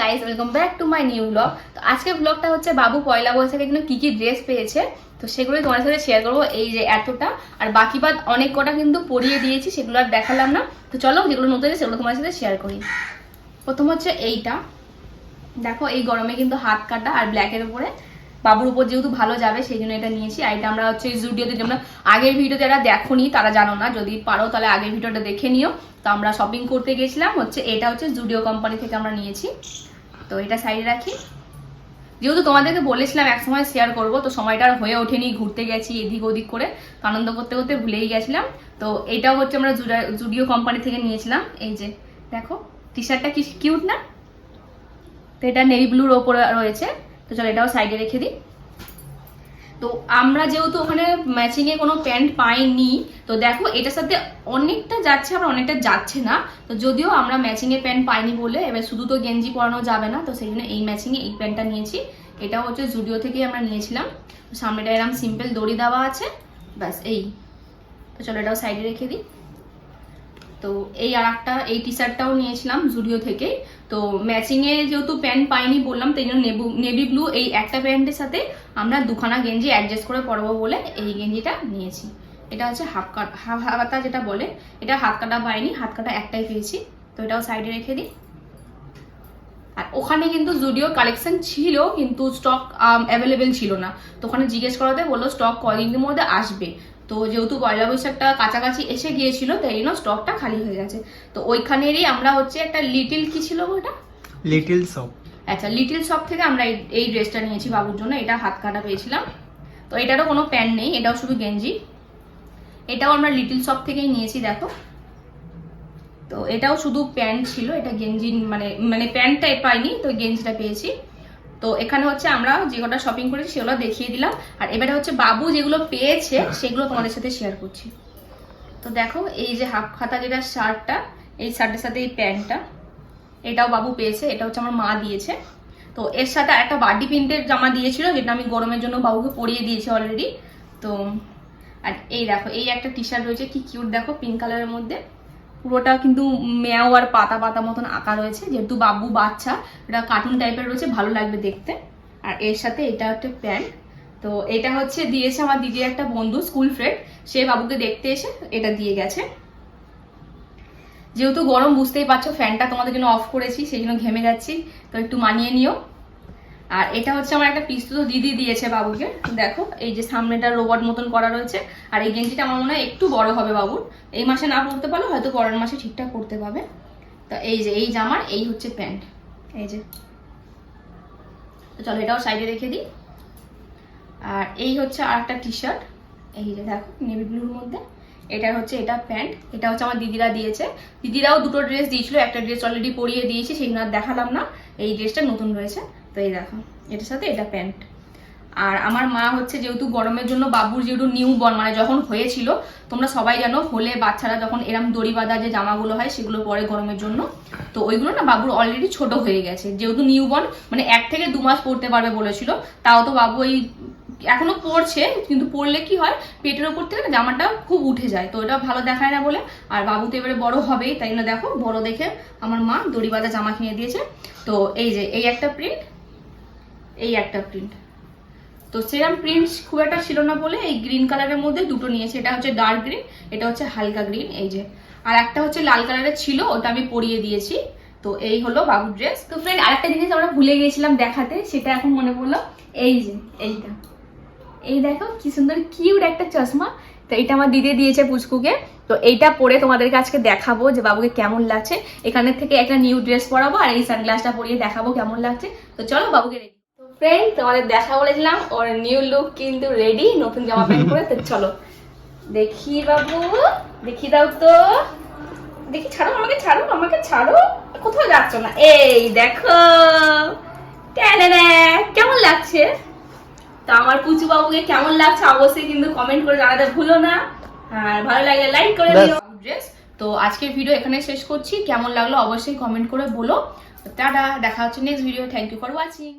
Guys welcome back to my new blog তো আজকের ব্লগটা হচ্ছে বাবু পয়লা বৈশাখের জন্য কি কি ড্রেস পেয়েছে। তো সেগুলো তোমার সাথে শেয়ার করব এই যে এতটা। আর বাকি বাদ অনেক কটা কিন্তু পরিয়ে দিয়েছি, সেগুলো আর দেখালাম না। তো চলো যেগুলো নতুন সেগুলো তোমার সাথে শেয়ার করি। প্রথম হচ্ছে এইটা। দেখো এই গরমে কিন্তু হাত কাটা আর ব্ল্যাকের উপরে। বাবুর উপর যেহেতু ভালো যাবে, সেই জন্য এটা নিয়েছি। আর এটা আমরা হচ্ছে জুডিওতে যেমন আগের ভিডিও যারা দেখোনি, তারা জানো না। যদি পারো তাহলে আগের ভিডিওটা দেখে নিও। তো আমরা শপিং করতে গেছিলাম, হচ্ছে এটা হচ্ছে জুডিও কোম্পানি থেকে আমরা নিয়েছি। তো এটা সাইডে রাখি। যেহেতু তোমাদেরকে বলেছিলাম এক সময় শেয়ার করব, তো সময়টা আর হয়ে ওঠেনি। ঘুরতে গেছি এদিক ওদিক করে। আনন্দ করতে করতে ভুলেই গেছিলাম। তো এটাও হচ্ছে আমরা জুডা- জুডিও কোম্পানি থেকে নিয়েছিলাম। এই যে, দেখো টি শার্টটা কি কিউট না? তো এটা নেভি ব্লুর ওপরে রয়েছে। তো চলো এটাও সাইডে রেখে দিই। তো আমরা যেহেতু ওখানে ম্যাচিং এ কোনো প্যান্ট পাইনি, তো দেখো এটার সাথে অনেকটা যাচ্ছে, আবার অনেকটা যাচ্ছে না। তো যদিও আমরা ম্যাচিং এ প্যান্ট পাইনি বলে, এবার শুধু তো গেঞ্জি পরানো যাবে না, তো সেই জন্য এই ম্যাচিং এ এই প্যান্টটা নিয়েছি। এটাও হচ্ছে জুডিও থেকেই আমরা নিয়েছিলাম। সামনেটা এরকম সিম্পল দড়ি দেওয়া আছে। ব্যাস, এই। তো চলো এটাও সাইডে রেখে দিই। তো এই আর একটা এই টি শার্টটাও নিয়েছিলাম জুডিও থেকে। তো ম্যাচিং এ যেহেতু প্যান্ট পাইনি বললাম, তাই জন্য নেভি ব্লু এই একটা প্যান্টের সাথে আমরা দুখানা গেঞ্জি অ্যাডজাস্ট করে পরবো বলে এই গেঞ্জিটা নিয়েছি। এটা হচ্ছে হাফ কাট হাফ যেটা বলে, এটা হাত কাটা পাইনি, হাত কাটা একটাই পেয়েছি। তো এটাও সাইডে রেখে দিই। আর ওখানে কিন্তু জুডিও কালেকশন ছিল, কিন্তু স্টক অ্যাভেলেবেল ছিল না। তো ওখানে জিজ্ঞেস করাতে বলল স্টক কদিনের মধ্যে আসবে। তো যেহেতু পয়লা বৈশাখটা কাছাকাছি এসে গিয়েছিল তাই জন্য স্টকটা খালি হয়ে গেছে। তো ওইখানেরই আমরা হচ্ছে একটা লিটিল কি ছিল ওটা লিটিল শপ আচ্ছা লিটিল শপ থেকে আমরা এই- ড্রেসটা নিয়েছি বাবুর জন্য এটা হাত কাটা পেয়েছিলাম। তো এটারও কোনো প্যান্ট নেই এটাও শুধু গেঞ্জি। এটাও আমরা লিটিল শপ থেকেই নিয়েছি দেখো। তো এটাও শুধু প্যান্ট ছিল এটা গেঞ্জি মানে মানে প্যান্টটা পাইনি তো গেঞ্জিটা পেয়েছি। তো এখানে হচ্ছে আমরা যে কটা শপিং করেছি সেগুলো দেখিয়ে দিলাম। আর এবারে হচ্ছে বাবু যেগুলো পেয়েছে, সেগুলো তোমাদের সাথে শেয়ার করছি। তো দেখো, এই যে হাফ খাতা যেটা শার্টটা এই শার্টের সাথে এই প্যান্টটা, এটাও বাবু পেয়েছে, এটা হচ্ছে আমার মা দিয়েছে। তো এর সাথে একটা বার্ডি প্রিন্টের জামা দিয়েছিল, যেটা আমি গরমের জন্য বাবুকে পরিয়ে দিয়েছি অলরেডি তো, আর এই দেখো, এই একটা টি শার্ট রয়েছে, কি কিউট দেখো পিঙ্ক কালারের মধ্যে। পুরোটা কিন্তু মেয়াও আর পাতা পাতা মতন আঁকা রয়েছে। যেহেতু বাবু বাচ্চা এটা কার্টুন টাইপের রয়েছে, ভালো লাগবে দেখতে। আর এর সাথে এটা একটা প্যান্ট তো এটা হচ্ছে দিয়েছে আমার দিদির একটা বন্ধু স্কুল ফ্রেন্ড সে বাবুকে দেখতে এসে এটা দিয়ে গেছে। যেহেতু গরম, বুঝতেই পারছ ফ্যানটা তোমাদের জন্য অফ করেছি, সেই জন্য ঘেমে যাচ্ছি। তো একটু মানিয়ে নিও। আর এটা হচ্ছে আমার একটা পিস্তু দিদি দিয়েছে বাবুকে। দেখো, এই যে সামনেটা রোবট মতন করা রয়েছে। আর এই গেঞ্জিটা আমার মনে হয় একটু বড় হবে বাবুর। এই মাসে না পড়তে পারল হয়তো পরের মাসে ঠিকঠাক করতে পারবে তো এই যে, এই জামার, এই হচ্ছে প্যান্ট। এই যে। তো চলো এটাও সাইডে রেখে দিই। আর এই হচ্ছে আর একটা টি শার্ট এই যে দেখো নেভি ব্লুর মধ্যে। এটা হচ্ছে, এটা প্যান্ট। এটা হচ্ছে আমার দিদিরা দিয়েছে। দিদিরাও দুটো ড্রেস দিয়েছিল। একটা ড্রেস অলরেডি পরিয়ে দিয়েছি, সেগুলো দেখালাম না। এই ড্রেসটা নতুন রয়েছে। তো এই দেখো, এটার সাথে এটা প্যান্ট। আর আমার মা হচ্ছে যেহেতু গরমের জন্য বাবুর যেহেতু নিউ বর্ন মানে যখন হয়েছিল, তোমরা সবাই জানো, হলে বাচ্চারা যখন এরম দড়ি বাঁধা যে জামাগুলো হয়, সেগুলো পরে গরমের জন্য। তো ওইগুলো না বাবুর অলরেডি ছোট হয়ে গেছে। যেহেতু নিউ বর্ন মানে এক থেকে দু মাস পড়তে পারবে বলেছিল, তাও তো বাবু এই এখনও পড়ছে, কিন্তু পড়লে কি হয়, পেটের ওপর থেকে জামাটা খুব উঠে যায়। তো এটা ভালো দেখায় না বলে, আর বাবু তো এবারে বড় হবেই, তাই না দেখো, বড় দেখে আমার মা দড়ি বাঁধা জামা কিনে দিয়েছে। তো এই যে, এই একটা প্রিন্ট এই একটা প্রিন্ট তো সেরকম প্রিন্ট খুব একটা ছিল না বলে এই গ্রিন কালারের মধ্যে দুটো নিয়েছি। এটা হচ্ছে ডার্ক গ্রিন এটা হচ্ছে হালকা গ্রিন এই যে। আর একটা হচ্ছে লাল কালারের ছিল, ওটা আমি পরিয়ে দিয়েছি। তো এই হলো বাবুর ড্রেস তো ফ্রেন্ড আরেকটা জিনিস আমরা ভুলে গিয়েছিলাম দেখাতে, সেটা এখন মনে পড়ল। এই যে, এইটা। এই দেখো, কি সুন্দর কিউট একটা চশমা। তো এটা আমার দিদি দিয়েছে পুচকুকে। তো এইটা পরে তোমাদেরকে আজকে দেখাবো যে বাবুকে কেমন লাগছে। এখানের থেকে একটা নিউ ড্রেস পরাবো আর এই সানগ্লাসটা পরিয়ে দেখাবো কেমন লাগছে। তো চলো বাবুকে ফ্রেন্ড তোমাদের দেখা বলেছিলাম ওর নিউ লুক কিন্তু রেডি নতুন জামা প্যান্ট পরে তো চলো। দেখি বাবু দেখি দাও তো। দেখি ছাড়ো আমাকে ছাড়ো আমাকে ছাড়ো। কোথাও যাচ্ছ না। এই দেখো। কেমন লাগছে? তো আমার পুচু বাবুকে কেমন লাগছে অবশ্যই কিন্তু কমেন্ট করে জানাতে ভুলো না। আর ভালো লাগলে লাইক করে। দিও। ড্রেস তো আজকের ভিডিও এখানে শেষ করছি। কেমন লাগল অবশ্যই কমেন্ট করে বলো। টাটা দেখা হচ্ছে next video thank you for watching